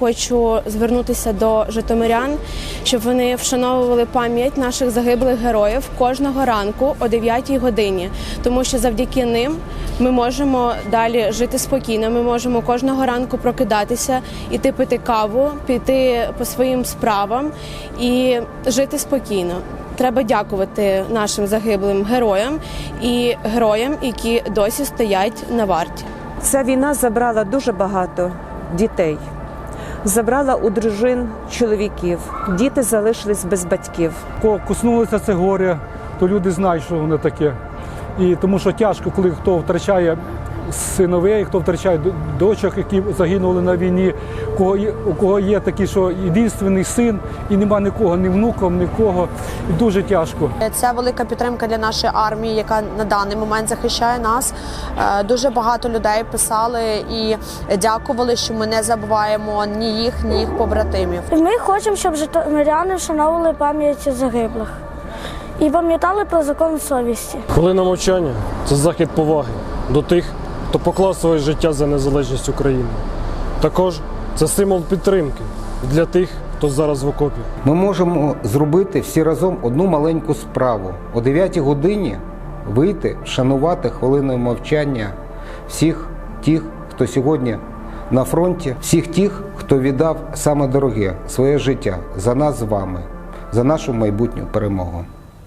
Хочу звернутися до житомирян, щоб вони вшановували пам'ять наших загиблих героїв кожного ранку о 9 годині, тому що завдяки ним ми можемо далі жити спокійно. Ми можемо кожного ранку прокидатися, іти пити каву, піти по своїм справам і жити спокійно. Треба дякувати нашим загиблим героям і героям, які досі стоять на варті. Ця війна забрала дуже багато дітей, забрала у дружин чоловіків. Діти залишились без батьків. Кого коснулося це горе, то люди знають, що воно таке. І тому що тяжко, коли хто втрачає синовей, хто втрачає дочок, які загинули на війні, у кого є, у кого є такий, що єдинственний син, і нема нікого, ні внуком, нікого. І дуже тяжко. Це велика підтримка для нашої армії, яка на даний момент захищає нас. Е, Дуже багато людей писали і дякували, що ми не забуваємо ні їх, ні їх побратимів. Ми хочемо, щоб житомиряни вшановували пам'ять загиблих і пам'ятали про закон совісті. Хвилина мовчання це захід поваги до тих, хто поклав своє життя за незалежність України. Також це символ підтримки для тих, хто зараз в окопі. Ми можемо зробити всі разом одну маленьку справу. О 9 годині вийти, шанувати хвилиною мовчання всіх тих, хто сьогодні на фронті, всіх тих, хто віддав саме дороге своє життя за нас з вами, за нашу майбутню перемогу.